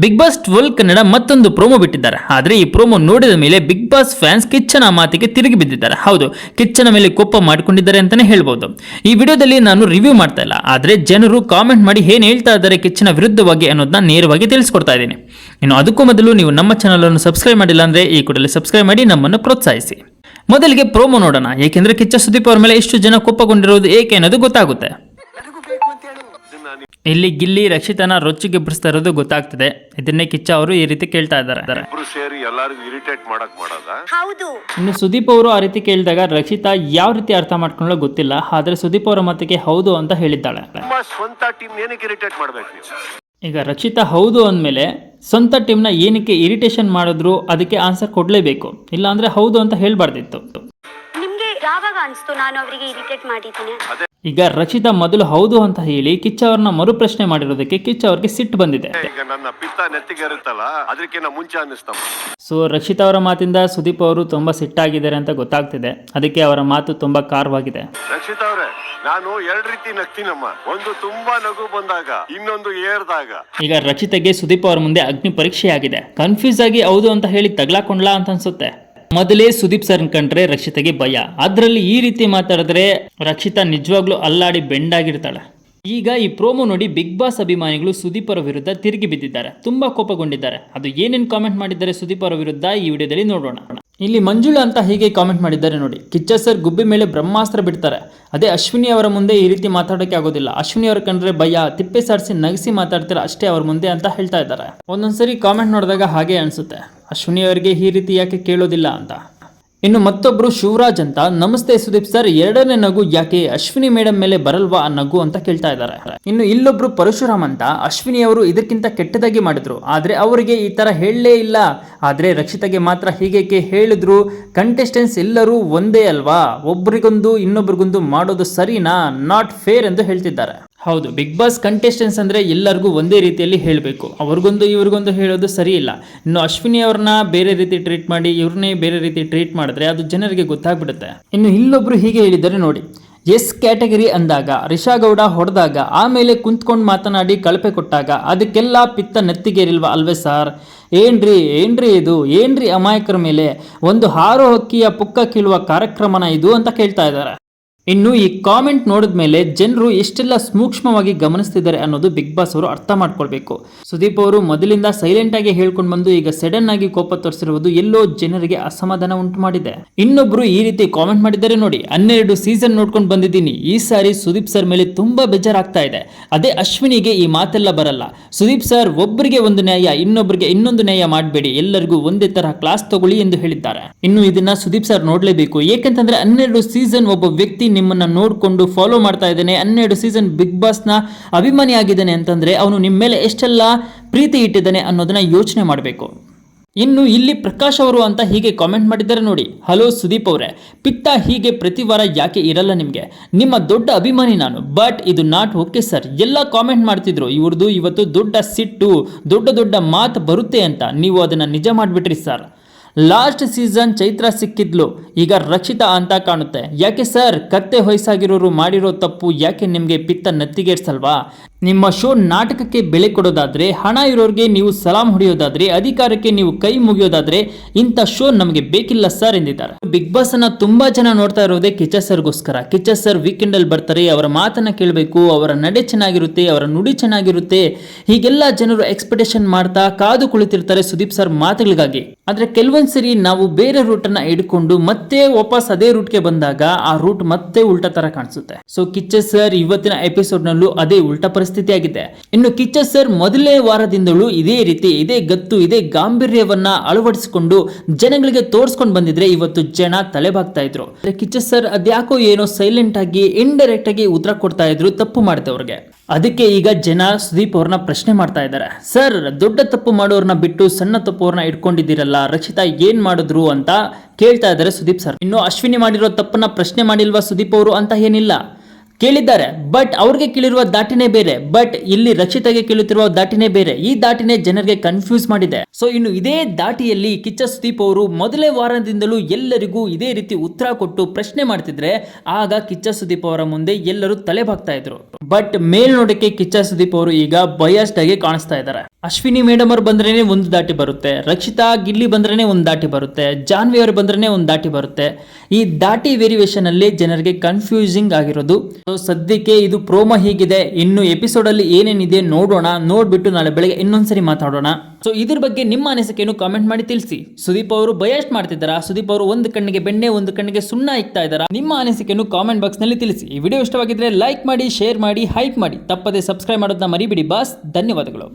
Big boss twelve Kannada ಮತ್ತೊಂದು promo ಬಿಟ್ಟಿದ್ದಾರೆ. ಆದರೆ ಈ ಪ್ರೋಮೋ ನೋಡಿದ ಮೇಲೆ ಬಿಗ್ ಬಾಸ್ ಫ್ಯಾನ್ಸ್ ಕಿಚ್ಚನ ಮಾತಿಗೆ ತಿರುಗಿ ಬಿದ್ದಿದ್ದಾರೆ. ಹೌದು, ಕಿಚ್ಚನ ಮೇಲೆ ಕೋಪ ಮಾಡಿಕೊಂಡಿದ್ದಾರೆ ಅಂತಾನೆ ಹೇಳ್ಬೋದು. ಈ ವಿಡಿಯೋದಲ್ಲಿ ನಾನು ರಿವ್ಯೂ ಮಾಡ್ತಾ ಇಲ್ಲ. ಆದರೆ ಜನರು ಕಾಮೆಂಟ್ ಮಾಡಿ ಏನು ಹೇಳ್ತಾ ಇದ್ದಾರೆ ಕಿಚ್ಚನ ವಿರುದ್ಧವಾಗಿ ಅನ್ನೋದನ್ನ ನೇರವಾಗಿ ತಿಳಿಸ್ಕೊಡ್ತಾ ಇದ್ದೀನಿ. ಇನ್ನು ಅದಕ್ಕೂ ಮೊದಲು ನೀವು ನಮ್ಮ ಚಾನಲ್ ಅನ್ನು ಸಬ್ಸ್ಕ್ರೈಬ್ ಮಾಡಿಲ್ಲ ಅಂದ್ರೆ ಈ ಕೂಡಲೇ ಸಬ್ಸ್ಕ್ರೈಬ್ ಮಾಡಿ, ನಮ್ಮನ್ನು ಪ್ರೋತ್ಸಾಹಿಸಿ. ಮೊದಲಿಗೆ ಪ್ರೋಮೋ ನೋಡೋಣ. ಏಕೆಂದರೆ ಕಿಚ್ಚ ಸುದೀಪ್ ಅವರ ಮೇಲೆ ಎಷ್ಟು ಜನ ಕೋಪಗೊಂಡಿರುವುದು ಏಕೆ ಅನ್ನೋದು ಗೊತ್ತಾಗುತ್ತೆ. ಇಲ್ಲಿ ಗಿಲ್ಲಿ ರಕ್ಷಿತನ ರೊಚ್ಚಿಗೆ ಬಿಡಿಸ್ತಾ ಇರೋದು ಗೊತ್ತಾಗ್ತದೆ. ಇದನ್ನೇ ಕಿಚ್ಚ ಅವರು ಈ ರೀತಿ ಕೇಳ್ತಾ ಇದ್ದಾರೆ. ಇಬ್ರು ಸೇರಿ ಎಲ್ಲಾರಿಗೂ ಇರಿಟೇಟ್ ಮಾಡಕ್ ಮಾಡೋದ? ಹೌದು. ಇನ್ನು ಸುದೀಪ್ ಅವರು ಆ ರೀತಿ ಕೇಳಿದಾಗ ರಕ್ಷಿತಾ ಯಾವ ರೀತಿ ಅರ್ಥ ಮಾಡ್ಕೊಳ್ಳೋ ಗೊತ್ತಿಲ್ಲ ಆದ್ರೆ ಸುದೀಪ್ ಅವರ ಮತಿಗೆ ಹೌದು ಅಂತ ಹೇಳಿದ್ದಾಳೆ. ನಿಮ್ಮ ಸ್ವಂತ ಟೀಮ್ ಏನಕ್ಕೆ ಇರಿಟೇಟ್ ಮಾಡ್ಬೇಕು ನೀವು? ಈಗ ರಕ್ಷಿತಾ ಹೌದು ಅಂದಮೇಲೆ ಸ್ವಂತ ಟೀಮ್ನ ಏನಕ್ಕೆ ಇರಿಟೇಷನ್ ಮಾಡಿದ್ರು ಅದಕ್ಕೆ ಆನ್ಸರ್ ಕೊಡಲೇಬೇಕು ಇಲ್ಲಾಂದ್ರೆ ಹೌದು ಅಂತ ಹೇಳ್ಬಾರ್ದಿತ್ತು. ನಿಮ್ಗೆ ಯಾವಾಗ ಅನ್ಸ್ತು ನಾನು ಅವರಿಗೆ ಇರಿಟೇಟ್ ಮಾಡಿದ್ದೀನಿ ಈಗ ರಚಿತಾ ಮೊದಲು ಹೌದು ಅಂತ ಹೇಳಿ ಕಿಚ್ಚ ಅವ್ರನ್ನ ಮರುಪ್ರಶ್ನೆ ಮಾಡಿರೋದಕ್ಕೆ ಕಿಚ್ಚ ಅವ್ರಿಗೆ ಸಿಟ್ಟು ಬಂದಿದೆ. ಈಗ ನನ್ನ ಪಿತ್ತ ನೆತ್ತಿಗೆ ಇರುತ್ತಲ್ಲ ಅದಕ್ಕಿಂತ ಮುಂಚೆ ಅನ್ನಿಸ್ತಮ್ಮ ಸೊ ರಕ್ಷಿತಾ ಅವರ ಮಾತಿಂದ ಸುದೀಪ್ ಅವರು ತುಂಬಾ ಸಿಟ್ಟಾಗಿದ್ದಾರೆ ಅಂತ ಗೊತ್ತಾಗ್ತಿದೆ. ಅದಕ್ಕೆ ಅವರ ಮಾತು ತುಂಬಾ ಕಾರವಾಗಿದೆ ರಕ್ಷಿತ್ ಅವರೇ ನಾನು ಎರಡ್ ರೀತಿ ನಗ್ತೀನಮ್ಮ. ಒಂದು ತುಂಬಾ ನಗು ಬಂದಾಗ ಇನ್ನೊಂದು ಏರ್ದಾಗ. ಈಗ ರಕ್ಷಿತಗೆ ಸುದೀಪ್ ಅವರ ಮುಂದೆ ಅಗ್ನಿ ಪರೀಕ್ಷೆ ಆಗಿದೆ ಕನ್ಫ್ಯೂಸ್ ಆಗಿ ಹೌದು ಅಂತ ಹೇಳಿ ತಗ್ಲಾಕೊಂಡ್ಲಾ ಅಂತ ಅನ್ಸುತ್ತೆ. ಮೊದಲೇ ಸುದೀಪ್ ಸರ್ ಕಂಡ್ರೆ ರಕ್ಷಿತಗೆ ಭಯ. ಅದರಲ್ಲಿ ಈ ರೀತಿ ಮಾತಾಡಿದ್ರೆ ರಕ್ಷಿತಾ ನಿಜವಾಗ್ಲೂ ಅಲ್ಲಾಡಿ ಬೆಂಡಾಗಿರ್ತಾಳೆ. ಈಗ ಈ ಪ್ರೋಮೋ ನೋಡಿ ಬಿಗ್ ಬಾಸ್ ಅಭಿಮಾನಿಗಳು ಸುದೀಪ್ ಅವರ ವಿರುದ್ಧ ತಿರುಗಿ ಬಿದ್ದಿದ್ದಾರೆ. ತುಂಬಾ ಕೋಪಗೊಂಡಿದ್ದಾರೆ. ಅದು ಏನೇನು ಕಾಮೆಂಟ್ ಮಾಡಿದ್ದಾರೆ ಸುದೀಪ್ ಅವರ ವಿರುದ್ಧ ಈ ವಿಡಿಯೋದಲ್ಲಿ ನೋಡೋಣ. ಇಲ್ಲಿ ಮಂಜುಳಾ ಅಂತ ಹೀಗೆ ಕಾಮೆಂಟ್ ಮಾಡಿದ್ದಾರೆ ನೋಡಿ. ಕಿಚ್ಚ ಸರ್ ಗುಬ್ಬಿ ಮೇಲೆ ಬ್ರಹ್ಮಾಸ್ತ್ರ ಬಿಡ್ತಾರೆ. ಅದೇ ಅಶ್ವಿನಿ ಅವರ ಮುಂದೆ ಈ ರೀತಿ ಮಾತಾಡೋಕೆ ಆಗೋದಿಲ್ಲ. ಅಶ್ವಿನಿ ಅವರ ಕಂಡ್ರೆ ಭಯ, ತಿಪ್ಪೆ ಸಾರಿಸಿ ನಗಿಸಿ ಮಾತಾಡ್ತಾರೆ ಅಷ್ಟೇ ಅವ್ರ ಮುಂದೆ ಅಂತ ಹೇಳ್ತಾ ಇದ್ದಾರೆ. ಒಂದೊಂದ್ಸರಿ ಕಾಮೆಂಟ್ ನೋಡಿದಾಗ ಹಾಗೆ ಅನ್ಸುತ್ತೆ. ಅಶ್ವಿನಿ ಅವರಿಗೆ ಈ ರೀತಿ ಯಾಕೆ ಕೇಳೋದಿಲ್ಲ ಅಂತ. ಇನ್ನು ಮತ್ತೊಬ್ರು ಶಿವರಾಜ್ ಅಂತ. ನಮಸ್ತೆ ಸುದೀಪ್ ಸರ್, ಎರಡನೇ ನಗು ಯಾಕೆ ಅಶ್ವಿನಿ ಮೇಡಮ್ ಮೇಲೆ ಬರಲ್ವಾ ಆ ನಗು ಅಂತ ಕೇಳ್ತಾ ಇದ್ದಾರೆ. ಇನ್ನು ಇಲ್ಲೊಬ್ರು ಪರಶುರಾಮ್ ಅಂತ. ಅಶ್ವಿನಿ ಅವರು ಇದಕ್ಕಿಂತ ಕೆಟ್ಟದಾಗಿ ಮಾಡಿದ್ರು. ಆದ್ರೆ ಅವರಿಗೆ ಈ ತರ ಹೇಳಲೇ ಇಲ್ಲ. ಆದ್ರೆ ರಕ್ಷಿತಗೆ ಮಾತ್ರ ಹೀಗೇಕೆ ಹೇಳಿದ್ರು? ಕಂಟೆಸ್ಟೆನ್ಸ್ ಎಲ್ಲರೂ ಒಂದೇ ಅಲ್ವಾ? ಒಬ್ರಿಗೊಂದು ಇನ್ನೊಬ್ರಿಗೊಂದು ಮಾಡೋದು ಸರಿನಾ? ನಾಟ್ ಫೇರ್ ಎಂದು ಹೇಳ್ತಿದ್ದಾರೆ. ಹೌದು ಬಿಗ್ ಬಾಸ್ ಕಂಟೆಸ್ಟೆನ್ಸ್ ಅಂದ್ರೆ ಎಲ್ಲರಿಗೂ ಒಂದೇ ರೀತಿಯಲ್ಲಿ ಹೇಳಬೇಕು. ಅವ್ರಿಗೊಂದು, ಇವ್ರಿಗೊಂದು ಹೇಳೋದು ಸರಿ ಇಲ್ಲ ಇನ್ನು ಅಶ್ವಿನಿ ಅವ್ರನ್ನ ಬೇರೆ ರೀತಿ ಟ್ರೀಟ್ ಮಾಡಿ, ಇವ್ರನ್ನೇ ಬೇರೆ ರೀತಿ ಟ್ರೀಟ್ ಮಾಡಿದ್ರೆ ಅದು ಜನರಿಗೆ ಗೊತ್ತಾಗ್ಬಿಡುತ್ತೆ. ಇನ್ನು ಇಲ್ಲೊಬ್ರು ಹೀಗೆ ಹೇಳಿದ್ದಾರೆ ನೋಡಿ. ಎಸ್ ಕ್ಯಾಟಗರಿ ಅಂದಾಗ, ರಿಷಾ ಗೌಡ ಹೊಡೆದಾಗ, ಆಮೇಲೆ ಕುಂತ್ಕೊಂಡು ಮಾತನಾಡಿ ಕಳಪೆ ಕೊಟ್ಟಾಗ, ಅದಕ್ಕೆಲ್ಲ ಪಿತ್ತ ನೆತ್ತಿಗೇರಿಲ್ವಾ ಅಲ್ವೇ ಸಾರ್? ಏನ್ರಿ ಏನ್ರಿ ಇದು? ಏನ್ರಿ ಅಮಾಯಕರ ಮೇಲೆ? ಒಂದು ಹಾರೋ ಹಕ್ಕಿಯ ಪುಕ್ಕ ಕೀಳುವ ಕಾರ್ಯಕ್ರಮನ ಇದು ಅಂತ ಕೇಳ್ತಾ ಇದ್ದಾರೆ. ಇನ್ನು ಈ ಕಾಮೆಂಟ್ ನೋಡಿದ ಮೇಲೆ ಜನರು ಎಷ್ಟೆಲ್ಲ ಸೂಕ್ಷ್ಮವಾಗಿ ಗಮನಿಸ್ತಿದ್ದಾರೆ ಅನ್ನೋದು ಬಿಗ್ ಬಾಸ್ ಅವರು ಅರ್ಥ ಮಾಡ್ಕೊಳ್ಬೇಕು. ಸುದೀಪ್ ಅವರು ಮೊದಲಿಂದ ಸೈಲೆಂಟ್ ಆಗಿ ಹೇಳ್ಕೊಂಡು ಬಂದು ಈಗ ಸಡನ್ ಆಗಿ ಕೋಪ ತೋರಿಸಿರುವುದು ಎಲ್ಲೋ ಜನರಿಗೆ ಅಸಮಾಧಾನ ಉಂಟು ಮಾಡಿದೆ. ಇನ್ನೊಬ್ರು ಈ ರೀತಿ ಕಾಮೆಂಟ್ ಮಾಡಿದ್ದಾರೆ ನೋಡಿ, ಹನ್ನೆರಡು ಸೀಸನ್ ನೋಡ್ಕೊಂಡು ಬಂದಿದ್ದೀನಿ. ಈ ಸಾರಿ ಸುದೀಪ್ ಸರ್ ಮೇಲೆ ತುಂಬಾ ಬೇಜಾರಾಗ್ತಾ ಇದೆ. ಅದೇ ಅಶ್ವಿನಿಗೆ ಈ ಮಾತೆಲ್ಲ ಬರಲ್ಲ. ಸುದೀಪ್ ಸರ್ ಒಬ್ಬರಿಗೆ ಒಂದು ನ್ಯಾಯ ಇನ್ನೊಬ್ಬರಿಗೆ ಇನ್ನೊಂದು ನ್ಯಾಯ ಮಾಡಬೇಡಿ. ಎಲ್ಲರಿಗೂ ಒಂದೇ ತರಹ ಕ್ಲಾಸ್ ತಗೊಳ್ಳಿ ಎಂದು ಹೇಳಿದ್ದಾರೆ. ಇನ್ನು ಇದನ್ನ ಸುದೀಪ್ ಸರ್ ನೋಡ್ಲೇಬೇಕು. ಏಕೆಂತಂದ್ರೆ ಹನ್ನೆರಡು ಸೀಸನ್ ಒಬ್ಬ ವ್ಯಕ್ತಿ ನಿಮ್ಮನ್ನ ನೋಡಿಕೊಂಡು ಫಾಲೋ ಮಾಡ್ತಾ ಇದ್ದಾನೆ. ಹನ್ನೆರಡು ಸೀಸನ್ ಬಿಗ್ ಬಾಸ್ನ ಅಭಿಮಾನಿ ಆಗಿದ್ದಾನೆ ಅಂತಂದ್ರೆ ಅವನು ನಿಮ್ಮ ಮೇಲೆ ಎಷ್ಟೆಲ್ಲ ಪ್ರೀತಿ ಇಟ್ಟಿದ್ದಾನೆ ಅನ್ನೋದನ್ನ ಯೋಚನೆ ಮಾಡಬೇಕು. ಇನ್ನು ಇಲ್ಲಿ ಪ್ರಕಾಶ್ ಅವರು ಅಂತ ಹೀಗೆ ಕಾಮೆಂಟ್ ಮಾಡಿದ್ದಾರೆ ನೋಡಿ. ಹಲೋ ಸುದೀಪ್ ಅವರೇ. ಪಿತ್ತ ಹೀಗೆ ಪ್ರತಿ ವಾರ ಯಾಕೆ ಇರಲ್ಲ ನಿಮಗೆ? ನಿಮ್ಮ ದೊಡ್ಡ ಅಭಿಮಾನಿ ನಾನು. ಬಟ್ ಇದು ನಾಟ್ ಓಕೆ ಸರ್ ಎಲ್ಲ ಕಾಮೆಂಟ್ ಮಾಡ್ತಿದ್ರು. ಇವ್ರದ್ದು ಇವತ್ತು ದೊಡ್ಡ ಸಿಟ್ಟು, ದೊಡ್ಡ ದೊಡ್ಡ ಮಾತು ಬರುತ್ತೆ ಅಂತ. ನೀವು ಅದನ್ನು ನಿಜ ಮಾಡಿಬಿಟ್ರಿ ಸರ್ ಲಾಸ್ಟ್ ಸೀಸನ್ ಚೈತ್ರ ಸಿಕ್ಕಿದ್ಲು. ಈಗ ರಕ್ಷಿತಾ ಅಂತ ಕಾಣುತ್ತೆ. ಯಾಕೆ ಸರ್? ಕತ್ತೆ ಹೊಯ್ಸಾಗಿರೋರು ಮಾಡಿರೋ ತಪ್ಪು ಯಾಕೆ ನಿಮಗೆ ಪಿತ್ತ ನೆತ್ತಿಗೇರ್ಸಲ್ವಾ? ನಿಮ್ಮ ಶೋ ನಾಟಕಕ್ಕೆ ಬೆಲೆ ಕೊಡೋದಾದರೆ, ಹಣ ಇರೋರಿಗೆ ನೀವು ಸಲಾಂ ಹೊಡೆಯೋದಾದರೆ, ಅಧಿಕಾರಕ್ಕೆ ನೀವು ಕೈ ಮುಗಿಯೋದಾದ್ರೆ ಇಂಥ ಶೋ ನಮಗೆ ಬೇಕಿಲ್ಲ ಸರ್ ಎಂದಿದ್ದಾರೆ. ಬಿಗ್ ಬಾಸ್ ಅನ್ನ ತುಂಬಾ ಜನ ನೋಡ್ತಾ ಇರೋದೇ ಕಿಚ್ಚ ಸರ್ಗೋಸ್ಕರ. ಕಿಚ್ಚ ಸರ್ ವೀಕೆಂಡ್ ಅಲ್ಲಿ ಬರ್ತಾರೆ, ಅವರ ಮಾತನ್ನ ಕೇಳಬೇಕು, ಅವರ ನಡೆ ಚೆನ್ನಾಗಿರುತ್ತೆ, ಅವರ ನುಡಿ ಚೆನ್ನಾಗಿರುತ್ತೆ. ಹೀಗೆಲ್ಲ ಜನರು ಎಕ್ಸ್ಪೆಕ್ಟೇಷನ್ ಮಾಡ್ತಾ ಕಾದು ಕುಳಿತಿರ್ತಾರೆ ಸುದೀಪ್ ಸರ್ ಮಾತುಗಳಿಗಾಗಿ. ಆದ್ರೆ ಕೆಲವೊಂದ್ ಸರಿ ನಾವು ಬೇರೆ ರೂಟ್ ಅನ್ನ ಹಿಡ್ಕೊಂಡು ಮತ್ತೆ ವಾಪಸ್ ಅದೇ ರೂಟ್ಗೆ ಬಂದಾಗ ಆ ರೂಟ್ ಮತ್ತೆ ಉಲ್ಟಾ ತರ ಕಾಣಿಸುತ್ತೆ. ಸೊ ಕಿಚ್ಚ ಸರ್ ಇವತ್ತಿನ ಎಪಿಸೋಡ್ ನಲ್ಲೂ ಅದೇ ಉಲ್ಟಾ ಪರಿಸ್ಥಿತಿ ಆಗಿದೆ. ಇನ್ನು ಕಿಚ್ಚ ಸರ್ ಮೊದಲನೇ ವಾರದಿಂದಲೂ ಇದೇ ರೀತಿ, ಇದೇ ಗತ್ತು, ಇದೇ ಗಾಂಭೀರ್ಯವನ್ನ ಅಳವಡಿಸಿಕೊಂಡು ಜನಗಳಿಗೆ ತೋರಿಸ್ಕೊಂಡು ಬಂದಿದ್ರೆ ಇವತ್ತು ಜನ ತಲೆಬಾಗ್ತಾ ಇದ್ರು. ಆದ್ರೆ ಕಿಚ್ಚ ಸರ್ ಅದ್ಯಾಕೋ ಏನೋ ಸೈಲೆಂಟ್ ಆಗಿ ಇಂಡೈರೆಕ್ಟ್ ಆಗಿ ಉತ್ತರ ಕೊಡ್ತಾ ಇದ್ರು, ತಪ್ಪು ಮಾಡಿದವ್ರಿಗೆ ಅದಕ್ಕೆ ಈಗ ಜನ ಸುದೀಪ್ ಅವ್ರನ್ನ ಪ್ರಶ್ನೆ ಮಾಡ್ತಾ ಇದ್ದಾರೆ. ಸರ್, ದೊಡ್ಡ ತಪ್ಪು ಮಾಡೋರ್ನ ಬಿಟ್ಟು ಸಣ್ಣ ತಪ್ಪು ಅವ್ರನ್ನ ಇಟ್ಕೊಂಡಿದ್ದೀರಲ್ಲ ರಕ್ಷಿತಾ ಏನ್ ಮಾಡಿದ್ರು ಅಂತ ಕೇಳ್ತಾ ಇದ್ದಾರೆ ಸುದೀಪ್ ಸರ್. ಇನ್ನು ಅಶ್ವಿನಿ ಮಾಡಿರೋ ತಪ್ಪನ್ನ ಪ್ರಶ್ನೆ ಮಾಡಿಲ್ವಾ ಸುದೀಪ್ ಅವರು ಅಂತ ಏನಿಲ್ಲ. ಕೇಳಿದ್ದಾರೆ. ಬಟ್ ಅವ್ರಿಗೆ ಕೇಳಿರುವ ದಾಟಿನೇ ಬೇರೆ. ಬಟ್ ಇಲ್ಲಿ ರಕ್ಷಿತಾಗೆ ಕೇಳುತ್ತಿರುವ ದಾಟಿನೇ ಬೇರೆ. ಈ ದಾಟಿನೇ ಜನರಿಗೆ ಕನ್ಫ್ಯೂಸ್ ಮಾಡಿದೆ. ಸೊ ಇನ್ನು ಇದೇ ದಾಟಿಯಲ್ಲಿ ಕಿಚ್ಚ ಸುದೀಪ್ ಅವರು ಮೊದಲೇ ವಾರದಿಂದಲೂ ಎಲ್ಲರಿಗೂ ಇದೇ ರೀತಿ ಉತ್ತರ ಕೊಟ್ಟು ಪ್ರಶ್ನೆ ಮಾಡ್ತಿದ್ರೆ, ಆಗ ಕಿಚ್ಚ ಸುದೀಪ್ ಅವರ ಮುಂದೆ ಎಲ್ಲರೂ ತಲೆ ಬಾಗ್ತಾ ಇದ್ರು. ಬಟ್ ಮೇಲ್ನೋಟಕ್ಕೆ ಕಿಚ್ಚ ಸುದೀಪ್ ಅವರು ಈಗ ಬಯಸ್ಟ್ ಆಗಿ ಕಾಣಿಸ್ತಾ ಇದ್ದಾರೆ. ಅಶ್ವಿನಿ ಮೇಡಮ್ ಅವ್ರು ಬಂದ್ರೇನೆ ಒಂದು ದಾಟಿ ಬರುತ್ತೆ. ರಕ್ಷಿತಾ ಗಿಲ್ಲಿ ಬಂದ್ರೇನೆ ಒಂದು ದಾಟಿ ಬರುತ್ತೆ. ಜಾನ್ವಿ ಅವರು ಬಂದ್ರೇನೆ ಒಂದು ದಾಟಿ ಬರುತ್ತೆ. ಈ ದಾಟಿ ವೇರಿಯೇಷನ್ ಅಲ್ಲಿ ಜನರಿಗೆ ಕನ್ಫ್ಯೂಸಿಂಗ್ ಆಗಿರೋದು. ಸೊ ಸದ್ಯಕ್ಕೆ ಇದು ಪ್ರೋಮೋ ಹೀಗಿದೆ. ಇನ್ನು ಎಪಿಸೋಡಲ್ಲಿ ಏನೇನಿದೆ ನೋಡೋಣ. ನೋಡ್ಬಿಟ್ಟು ನಾಳೆ ಬೆಳಗ್ಗೆ ಇನ್ನೊಂದ್ಸರಿ ಮಾತಾಡೋಣ. ಸೊ ಇದ್ರ ಬಗ್ಗೆ ನಿಮ್ಮ ಅನಿಸಿಕೆಯನ್ನು ಕಾಮೆಂಟ್ ಮಾಡಿ ತಿಳಿಸಿ. ಸುದೀಪ್ ಅವರು ಬಯಸ್ಟ್ ಮಾಡ್ತಿದ್ದಾರಾ? ಸುದೀಪ್ ಅವರು ಒಂದು ಕಣ್ಣಿಗೆ ಬೆಣ್ಣೆ, ಒಂದು ಕಣ್ಣಿಗೆ ಸುಣ್ಣ ಇಕ್ತಾ ಇದ್ದಾರಾ? ನಿಮ್ಮ ಅನಿಸಿಕೆಯನ್ನು ಕಾಮೆಂಟ್ ಬಾಕ್ಸ್ನಲ್ಲಿ ತಿಳಿಸಿ. ಈ ವಿಡಿಯೋ ಇಷ್ಟವಾಗಿದ್ರೆ ಲೈಕ್ ಮಾಡಿ ಶೇರ್ ಮಾಡಿ ಹೈಪ್ ಮಾಡಿ. ತಪ್ಪದೆ ಸಬ್ಸ್ಕ್ರೈಬ್ ಮಾಡೋದನ್ನ ಮರಿಬಿಡಿ, ಬಾಸ್. ಧನ್ಯವಾದಗಳು.